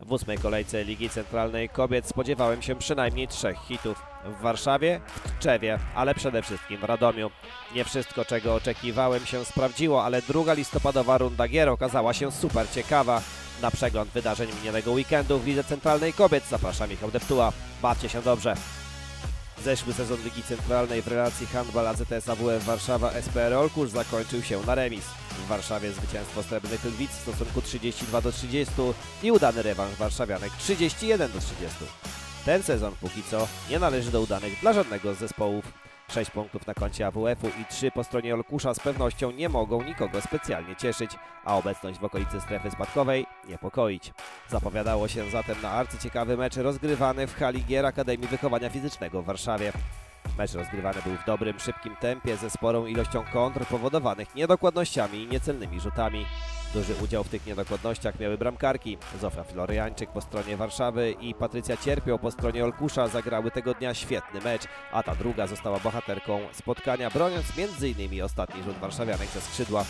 W ósmej kolejce Ligi Centralnej Kobiet spodziewałem się przynajmniej trzech hitów. W Warszawie, w Tczewie, ale przede wszystkim w Radomiu. Nie wszystko, czego oczekiwałem się sprawdziło, ale druga listopadowa runda gier okazała się super ciekawa. Na przegląd wydarzeń minionego weekendu w Lidze Centralnej Kobiet zaprasza Michał Deptuła. Bawcie się dobrze. Zeszły sezon Ligi Centralnej w relacji handball AZS AWF Warszawa SPR Olkusz zakończył się na remis. W Warszawie zwycięstwo Srebrnych Lwic w stosunku 32 do 30 i udany rewanż warszawianek 31 do 30. Ten sezon póki co nie należy do udanych dla żadnego z zespołów. 6 punktów na koncie AWF-u i 3 po stronie Olkusza z pewnością nie mogą nikogo specjalnie cieszyć, a obecność w okolicy strefy spadkowej niepokoić. Zapowiadało się zatem na arcyciekawy mecz rozgrywany w hali gier Akademii Wychowania Fizycznego w Warszawie. Mecz rozgrywany był w dobrym, szybkim tempie ze sporą ilością kontr powodowanych niedokładnościami i niecelnymi rzutami. Duży udział w tych niedokładnościach miały bramkarki. Zofra Floriańczyk po stronie Warszawy i Patrycja Cierpioł po stronie Olkusza zagrały tego dnia świetny mecz, a ta druga została bohaterką spotkania, broniąc m.in. ostatni rzut warszawianek ze skrzydła.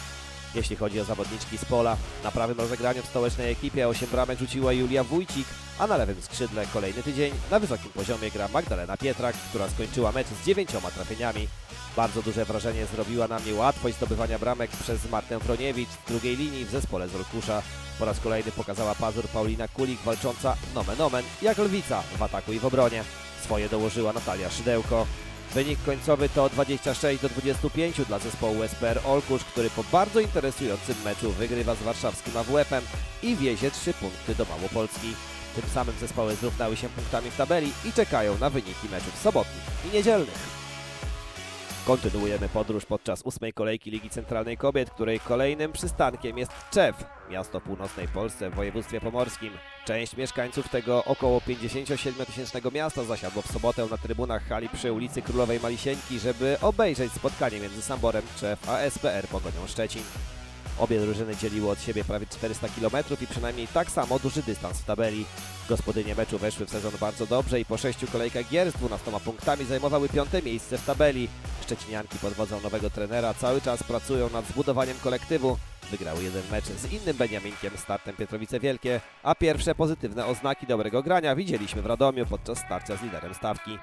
Jeśli chodzi o zawodniczki z pola, na prawym rozegraniu w stołecznej ekipie 8 bramek rzuciła Julia Wójcik, a na lewym skrzydle kolejny tydzień na wysokim poziomie gra Magdalena Pietrak, która skończyła mecz z dziewięcioma trafieniami. Bardzo duże wrażenie zrobiła na mnie łatwość zdobywania bramek przez Martę Wroniewicz z drugiej linii w zespole z Olkusza. Po raz kolejny pokazała pazur Paulina Kulik walcząca nomen omen jak lwica w ataku i w obronie. Swoje dołożyła Natalia Szydełko. Wynik końcowy to 26 do 25 dla zespołu SPR Olkusz, który po bardzo interesującym meczu wygrywa z warszawskim AWF-em i wiezie 3 punkty do Małopolski. Tym samym zespoły zrównały się punktami w tabeli i czekają na wyniki meczów sobotnich i niedzielnych. Kontynuujemy podróż podczas ósmej kolejki Ligi Centralnej Kobiet, której kolejnym przystankiem jest Czew, miasto północnej Polsce w województwie pomorskim. Część mieszkańców tego około 57-tysięcznego miasta zasiadło w sobotę na trybunach hali przy ulicy Królowej Malisieńki, żeby obejrzeć spotkanie między Samborem Czew a SPR Pogonią Szczecin. Obie drużyny dzieliło od siebie prawie 400 km i przynajmniej tak samo duży dystans w tabeli. Gospodynie meczu weszły w sezon bardzo dobrze i po sześciu kolejkach gier z 12 punktami zajmowały piąte miejsce w tabeli. Szczecinianki pod wodzą nowego trenera cały czas pracują nad zbudowaniem kolektywu. Wygrały jeden mecz z innym Beniaminkiem startem Pietrowice Wielkie, a pierwsze pozytywne oznaki dobrego grania widzieliśmy w Radomiu podczas starcia z liderem stawki.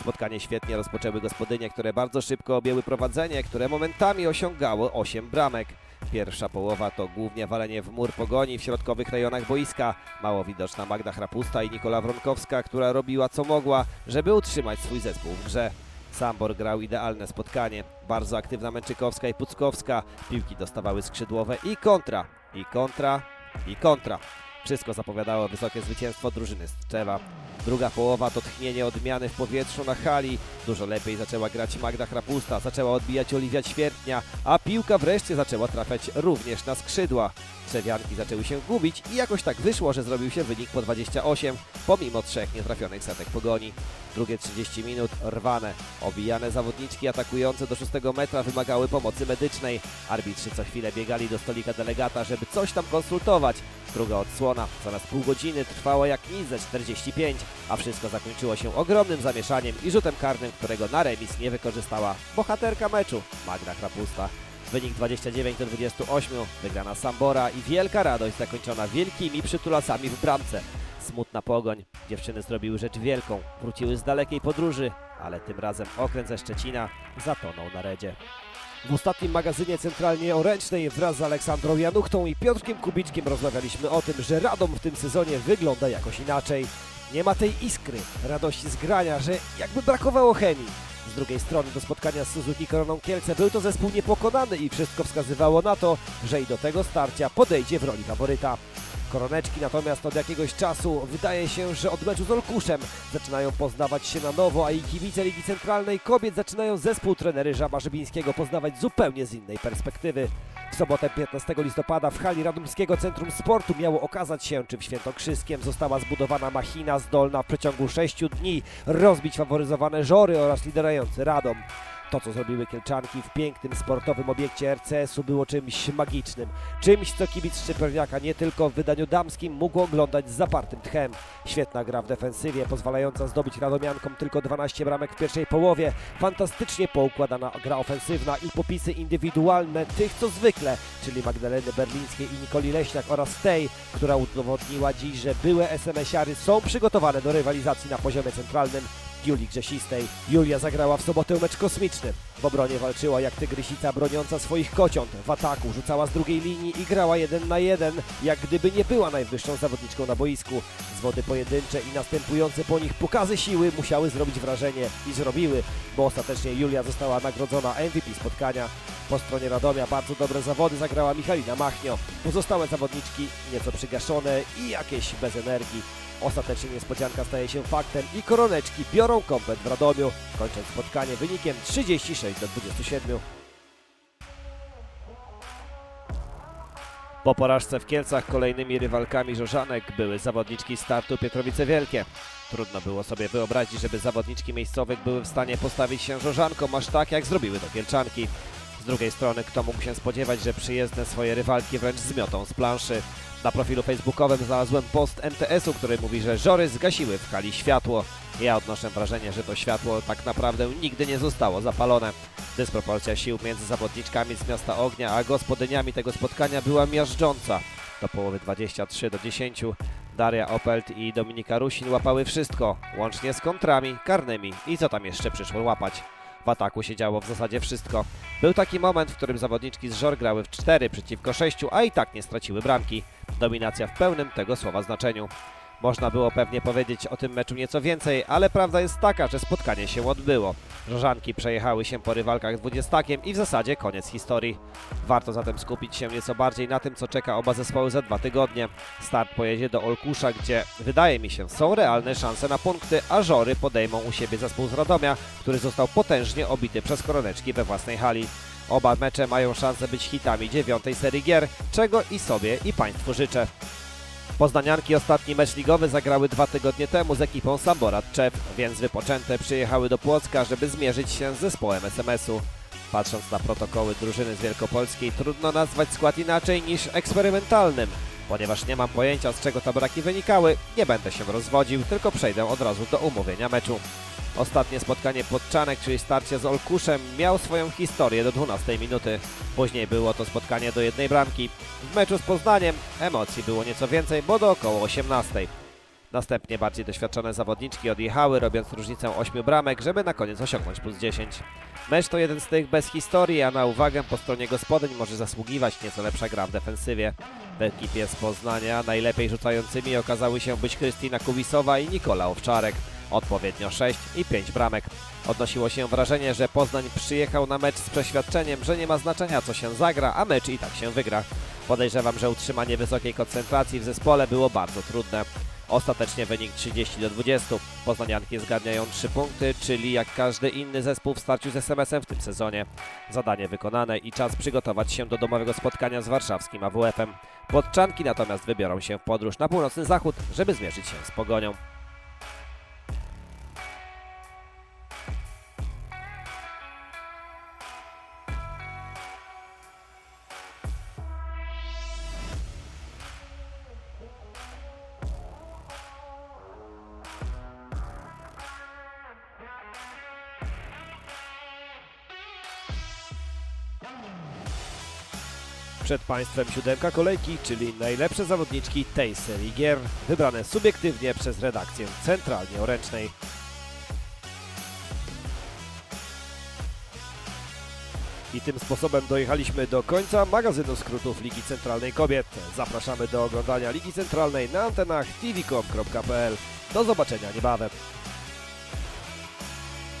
Spotkanie świetnie rozpoczęły gospodynie, które bardzo szybko objęły prowadzenie, które momentami osiągało 8 bramek. Pierwsza połowa to głównie walenie w mur pogoni w środkowych rejonach boiska. Mało widoczna Magda Hrapusta i Nikola Wronkowska, która robiła co mogła, żeby utrzymać swój zespół w grze. Sambor grał idealne spotkanie. Bardzo aktywna Męczykowska i Puckowska. Piłki dostawały skrzydłowe i kontra, i kontra, i kontra. Wszystko zapowiadało wysokie zwycięstwo drużyny z Tczewa. Druga połowa to tchnienie odmiany w powietrzu na hali. Dużo lepiej zaczęła grać Magda Hrapusta, zaczęła odbijać Oliwia Ćwiertnia, a piłka wreszcie zaczęła trafiać również na skrzydła. Trzewianki zaczęły się gubić i jakoś tak wyszło, że zrobił się wynik po 28, pomimo trzech nietrafionych setek pogoni. Drugie 30 minut rwane. Obijane zawodniczki atakujące do 6 metra wymagały pomocy medycznej. Arbitrzy co chwilę biegali do stolika delegata, żeby coś tam konsultować. Druga odsłona, zaraz pół godziny, trwała jak nic ze 45, a wszystko zakończyło się ogromnym zamieszaniem i rzutem karnym, którego na remis nie wykorzystała bohaterka meczu, Magda Krapusta. Wynik 29 do 28, wygrana Sambora i wielka radość zakończona wielkimi przytulasami w bramce. Smutna pogoń. Dziewczyny zrobiły rzecz wielką, wróciły z dalekiej podróży, ale tym razem okręt ze Szczecina zatonął na redzie. W ostatnim magazynie centralnie oręcznej wraz z Aleksandrą Januchtą i Piotrkiem Kubiczkiem rozmawialiśmy o tym, że Radom w tym sezonie wygląda jakoś inaczej. Nie ma tej iskry, radości z grania, że jakby brakowało chemii. Z drugiej strony do spotkania z Suzuki Koroną Kielce był to zespół niepokonany i wszystko wskazywało na to, że i do tego starcia podejdzie w roli faworyta. Koroneczki natomiast od jakiegoś czasu wydaje się, że od meczu z Olkuszem zaczynają poznawać się na nowo, a i kibice Ligi Centralnej Kobiet zaczynają zespół trenery Żaba Żybińskiego poznawać zupełnie z innej perspektywy. W sobotę 15 listopada w hali Radomskiego Centrum Sportu miało okazać się, czy w Świętokrzyskiem została zbudowana machina zdolna w przeciągu 6 dni rozbić faworyzowane Żory oraz liderujący Radom. To, co zrobiły Kielczanki w pięknym sportowym obiekcie RCS-u było czymś magicznym. Czymś, co kibic Szczyperniaka nie tylko w wydaniu damskim mógł oglądać z zapartym tchem. Świetna gra w defensywie, pozwalająca zdobyć Radomiankom tylko 12 bramek w pierwszej połowie. Fantastycznie poukładana gra ofensywna i popisy indywidualne tych, co zwykle, czyli Magdaleny Berlińskiej i Nikoli Leśniak oraz tej, która udowodniła dziś, że byłe SMS-iary są przygotowane do rywalizacji na poziomie centralnym. Julii Grzesistej. Julia zagrała w sobotę mecz kosmiczny. W obronie walczyła jak tygrysica broniąca swoich kociąt. W ataku rzucała z drugiej linii i grała jeden na jeden, jak gdyby nie była najwyższą zawodniczką na boisku. Zwody pojedyncze i następujące po nich pokazy siły musiały zrobić wrażenie i zrobiły, bo ostatecznie Julia została nagrodzona MVP spotkania. Po stronie Radomia bardzo dobre zawody zagrała Michalina Machnio. Pozostałe zawodniczki nieco przygaszone i jakieś bez energii. Ostatecznie niespodzianka staje się faktem i koroneczki biorą komplet w Radomiu, kończąc spotkanie wynikiem 36 do 27. Po porażce w Kielcach kolejnymi rywalkami Żorzanek były zawodniczki startu Pietrowice Wielkie. Trudno było sobie wyobrazić, żeby zawodniczki miejscowych były w stanie postawić się Żorzankom aż tak, jak zrobiły to Kielczanki. Drugiej strony, kto mógł się spodziewać, że przyjezdne swoje rywalki wręcz zmiotą z planszy. Na profilu facebookowym znalazłem post MTS-u, który mówi, że żory zgasiły w hali światło. Ja odnoszę wrażenie, że to światło tak naprawdę nigdy nie zostało zapalone. Dysproporcja sił między zawodniczkami z Miasta Ognia a gospodyniami tego spotkania była miażdżąca. Do połowy 23 do 10 Daria Opelt i Dominika Rusin łapały wszystko, łącznie z kontrami, karnymi i co tam jeszcze przyszło łapać. W ataku się działo w zasadzie wszystko. Był taki moment, w którym zawodniczki z Żor grały w 4 przeciwko 6, a i tak nie straciły bramki. Dominacja w pełnym tego słowa znaczeniu. Można było pewnie powiedzieć o tym meczu nieco więcej, ale prawda jest taka, że spotkanie się odbyło. Żorzanki przejechały się po rywalkach dwudziestakiem i w zasadzie koniec historii. Warto zatem skupić się nieco bardziej na tym, co czeka oba zespoły za dwa tygodnie. Start pojedzie do Olkusza, gdzie wydaje mi się są realne szanse na punkty, a Żory podejmą u siebie zespół z Radomia, który został potężnie obity przez koroneczki we własnej hali. Oba mecze mają szansę być hitami dziewiątej serii gier, czego i sobie i Państwu życzę. Poznanianki ostatni mecz ligowy zagrały dwa tygodnie temu z ekipą Samborat Czep, więc wypoczęte przyjechały do Płocka, żeby zmierzyć się z zespołem SMS-u. Patrząc na protokoły drużyny z Wielkopolskiej, trudno nazwać skład inaczej niż eksperymentalnym. Ponieważ nie mam pojęcia z czego te braki wynikały, nie będę się rozwodził, tylko przejdę od razu do umówienia meczu. Ostatnie spotkanie Podczanek, czyli starcie z Olkuszem, miał swoją historię do 12 minuty. Później było to spotkanie do jednej bramki. W meczu z Poznaniem emocji było nieco więcej, bo do około 18. Następnie bardziej doświadczone zawodniczki odjechały, robiąc różnicę 8 bramek, żeby na koniec osiągnąć plus 10. Mecz to jeden z tych bez historii, a na uwagę po stronie gospodyń może zasługiwać nieco lepsza gra w defensywie. W ekipie z Poznania najlepiej rzucającymi okazały się być Krystyna Kuwisowa i Nikola Owczarek. Odpowiednio 6 i 5 bramek. Odnosiło się wrażenie, że Poznań przyjechał na mecz z przeświadczeniem, że nie ma znaczenia co się zagra, a mecz i tak się wygra. Podejrzewam, że utrzymanie wysokiej koncentracji w zespole było bardzo trudne. Ostatecznie wynik 30 do 20. Poznanianki zgarniają 3 punkty, czyli jak każdy inny zespół w starciu z SMS-em w tym sezonie. Zadanie wykonane i czas przygotować się do domowego spotkania z warszawskim AWF-em. Podczanki natomiast wybiorą się w podróż na północny zachód, żeby zmierzyć się z Pogonią. Przed Państwem siódemka kolejki, czyli najlepsze zawodniczki tej serii gier, wybrane subiektywnie przez redakcję Centralnie Oręcznej. I tym sposobem dojechaliśmy do końca magazynu skrótów Ligi Centralnej Kobiet. Zapraszamy do oglądania Ligi Centralnej na antenach tvcom.pl. Do zobaczenia niebawem.